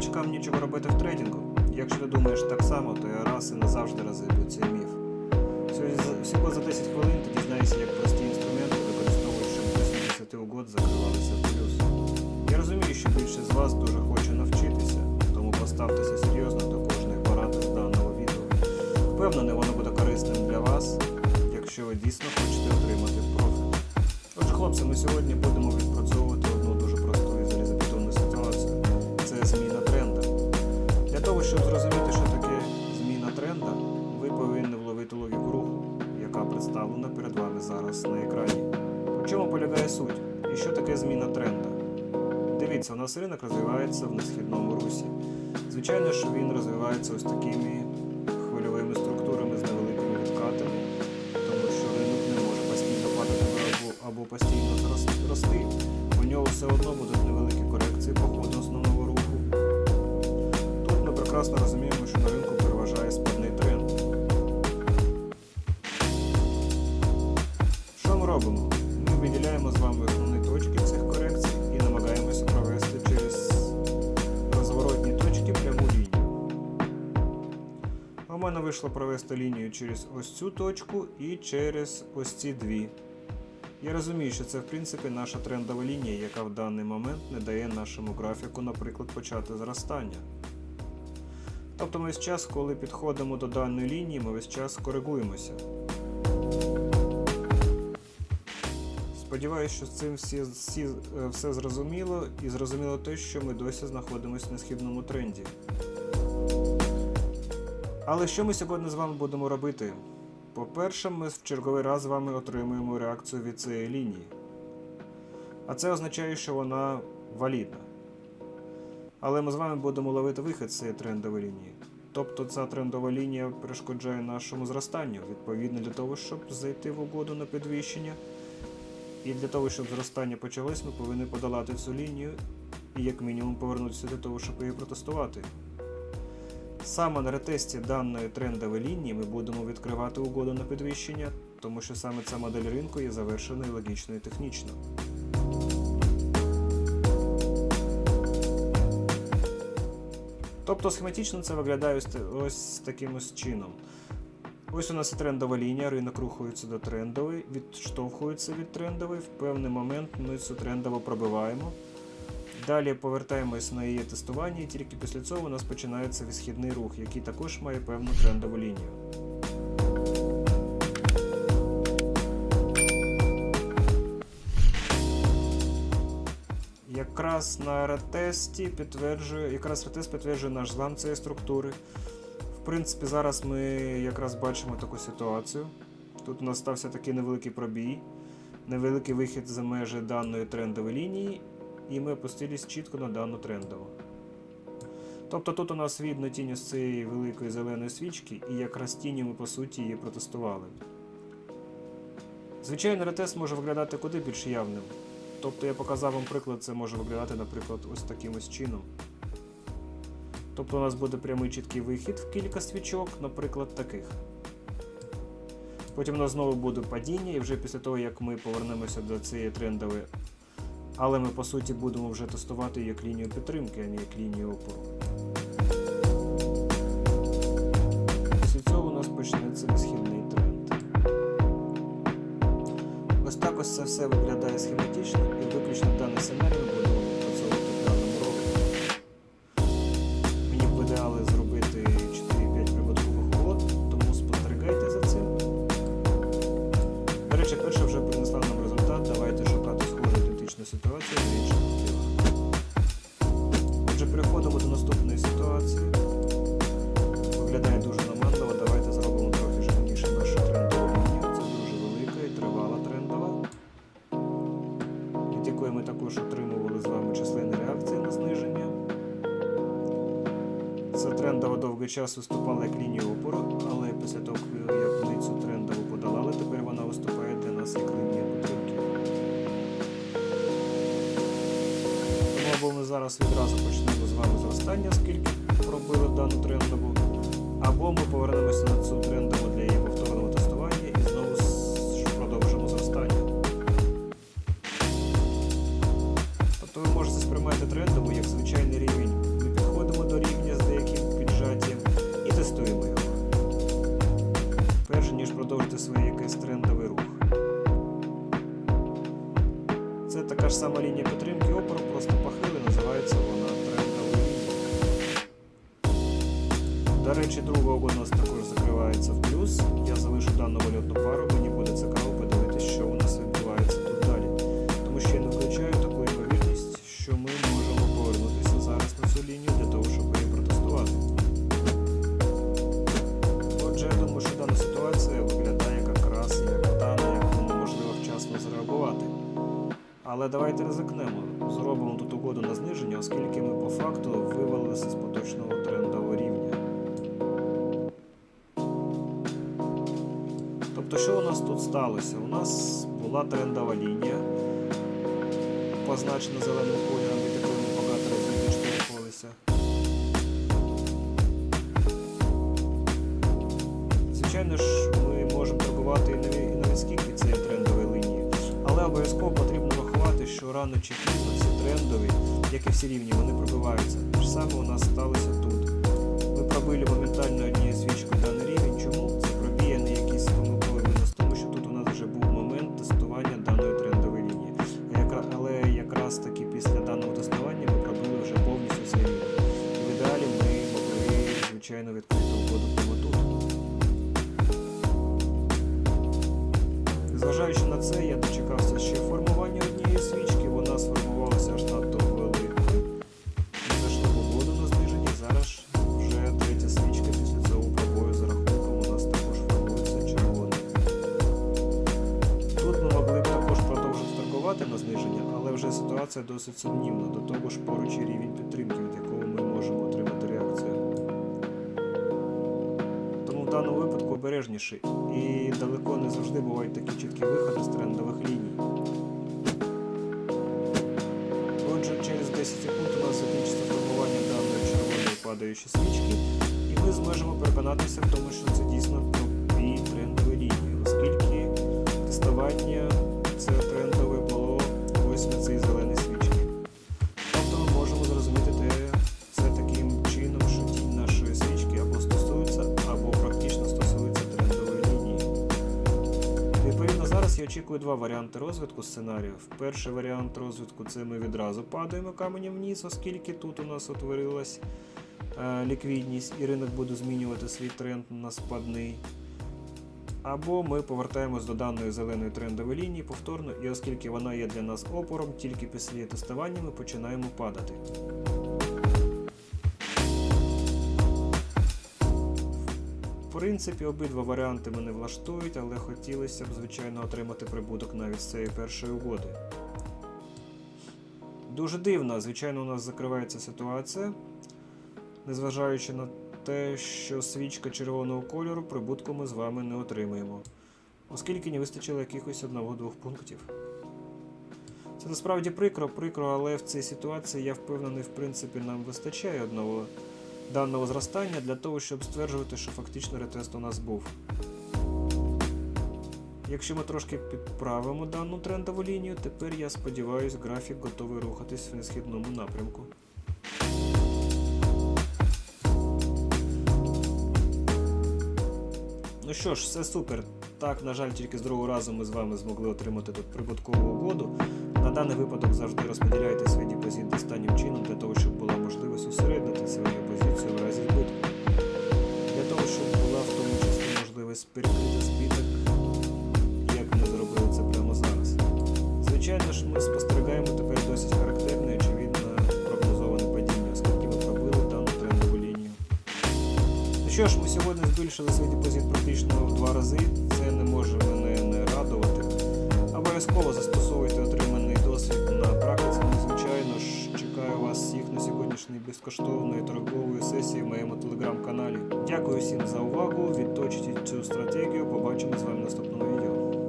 новачкам нічого робити в трейдингу? Якщо ти думаєш так само, то я раз і назавжди розіб'ю цей міф. Всього за- 10 хвилин ти дізнаєшся, як прості інструменти, використовують, щоб до 70 угод закривалися в плюс. Я розумію, що більшість з вас дуже хоче навчитися, тому поставтеся серйозно до кожної поради з даного відео. Впевнений, воно буде корисним для вас, якщо ви дійсно хочете отримати профіт. Отже, хлопці, ми сьогодні будемо відпрацьовувати щоб зрозуміти, що таке зміна тренда, ви повинні вловити логіку руху, яка представлена перед вами зараз на екрані. У чому полягає суть? І що таке зміна тренда? Дивіться, у нас ринок розвивається в несхідному русі. Звичайно, що він розвивається ось такими хвильовими структурами з невеликими відкатами, тому що ринок не може постійно падати або, або постійно рости. У нього все одно будуть невеликі корекції по ходу прекрасно розуміємо, що на ринку переважає спадний тренд. Що ми робимо? Ми виділяємо з вами основні точки цих корекцій і намагаємося провести через розворотні точки пряму лінію. У мене вийшло провести лінію через ось цю точку і через ось ці дві. Я розумію, що це в принципі наша трендова лінія, яка в даний момент не дає нашому графіку, наприклад, почати зростання. Тобто ми весь час, коли підходимо до даної лінії, ми весь час коригуємося. Сподіваюсь, що з цим всі, всі, е, все зрозуміло і зрозуміло те, що ми досі знаходимося на східному тренді. Але що ми сьогодні з вами будемо робити? По-перше, ми в черговий раз з вами отримуємо реакцію від цієї лінії. А це означає, що вона валідна. Але ми з вами будемо ловити вихід з цієї трендової лінії. Тобто ця трендова лінія перешкоджає нашому зростанню, відповідно для того, щоб зайти в угоду на підвищення. І для того, щоб зростання почалось, ми повинні подолати цю лінію і як мінімум повернутися для того, щоб її протестувати. Саме на ретесті даної трендової лінії ми будемо відкривати угоду на підвищення, тому що саме ця модель ринку є завершеною логічно і технічно. Тобто схематично це виглядає ось, та- ось таким ось чином. Ось у нас трендова лінія, ринок рухається до трендової, відштовхується від трендової. В певний момент ми цю трендову пробиваємо. Далі повертаємось на її тестування, і тільки після цього у нас починається висхідний рух, який також має певну трендову лінію. Якраз на ретесті підтверджує, якраз ретест підтверджує наш злам цієї структури. В принципі, зараз ми якраз бачимо таку ситуацію. Тут у нас стався такий невеликий пробій, невеликий вихід за межі даної трендової лінії, і ми опустились чітко на дану трендову. Тобто тут у нас видно тінь з цієї великої зеленої свічки, і якраз тіні ми по суті її протестували. Звичайно, ретест може виглядати куди більш явним. Тобто я показав вам приклад, це може виглядати, наприклад, ось таким ось чином. Тобто у нас буде прямий чіткий вихід в кілька свічок, наприклад, таких. Потім у нас знову буде падіння, і вже після того, як ми повернемося до цієї трендової, але ми по суті будемо вже тестувати як лінію підтримки, а не як лінію опору. Після цього у нас почнеться висхідний Ось це все виглядає схематично, і виключно даний сценарій ми Ця трендова довгий час виступала як лінія опору, але після того, як вони цю трендову подолали, тепер вона виступає для нас як лінія підтримки. Або ми зараз відразу почнемо з вами зростання, скільки пробили дану трендову, або ми повернемося на сама лінія підтримки опору просто похили, називається вона трендова лінія. До речі, угода у нас також закривається в плюс. Я залишу дану валютну пару, мені буде цікаво подивитися, що у давайте ризикнемо. Зробимо тут угоду на зниження, оскільки ми по факту вивалилися з поточного трендового рівня. Тобто, що у нас тут сталося? У нас була трендова лінія, позначена зеленим кольором, від якої ми багато разів відштовхувалися. Звичайно ж, що рано чи пізно ці трендові, як і всі рівні, вони пробиваються. Те ж саме у нас сталося тут. Ми пробили моментально однією свічкою даний рівень. Чому? Це пробіє не якийсь помилковий мінус, тому що тут у нас вже був момент тестування даної трендової лінії. Але якраз таки після даного тестування ми пробили вже повністю цей рівень. І в ідеалі ми могли, звичайно, відкрити угоду прямо тут. Незважаючи на це, я дочекався ще формування зниження, але вже ситуація досить сумнівна. До того ж поруч є рівень підтримки, від якого ми можемо отримати реакцію. Тому в даному випадку обережніший. І далеко не завжди бувають такі чіткі виходи з трендових ліній. Отже, через 10 секунд у нас закінчиться формування даної червоної падаючої свічки, і ми зможемо переконатися в тому, що це дійсно пробій трендової Очікую два варіанти розвитку сценаріїв. Перший варіант розвитку це ми відразу падаємо каменем вниз, оскільки тут у нас утворилась е, ліквідність і ринок буде змінювати свій тренд на спадний. Або ми повертаємось до даної зеленої трендової лінії повторно, і оскільки вона є для нас опором, тільки після тестування ми починаємо падати. Принципі, обидва варіанти мене влаштують, але хотілося б, звичайно, отримати прибуток навіть з цієї першої угоди. Дуже дивно, звичайно, у нас закривається ситуація, незважаючи на те, що свічка червоного кольору прибутку ми з вами не отримаємо, оскільки не вистачило якихось одного-двох пунктів. Це насправді прикро, прикро, але в цій ситуації я впевнений, в принципі, нам вистачає одного даного зростання для того, щоб стверджувати, що фактично ретест у нас був. Якщо ми трошки підправимо дану трендову лінію, тепер я сподіваюся, графік готовий рухатись в східному напрямку. Ну що ж, все супер. Так, на жаль, тільки з другого разу ми з вами змогли отримати тут прибуткову угоду. На даний випадок завжди розподіляйте свій депозит останнім чином для того, щоб була можливість усереднити свою позицію в разі збитку. Для того, щоб була в тому числі можливість перекрити збиток, як ми зробили це прямо зараз. Звичайно ж, ми спостерігаємо тепер досить характерне очевидно прогнозоване падіння, оскільки ми пробили дану трендову лінію. Ну що ж, ми сьогодні збільшили свій депозит практично в два рази. Обов'язково застосовуйте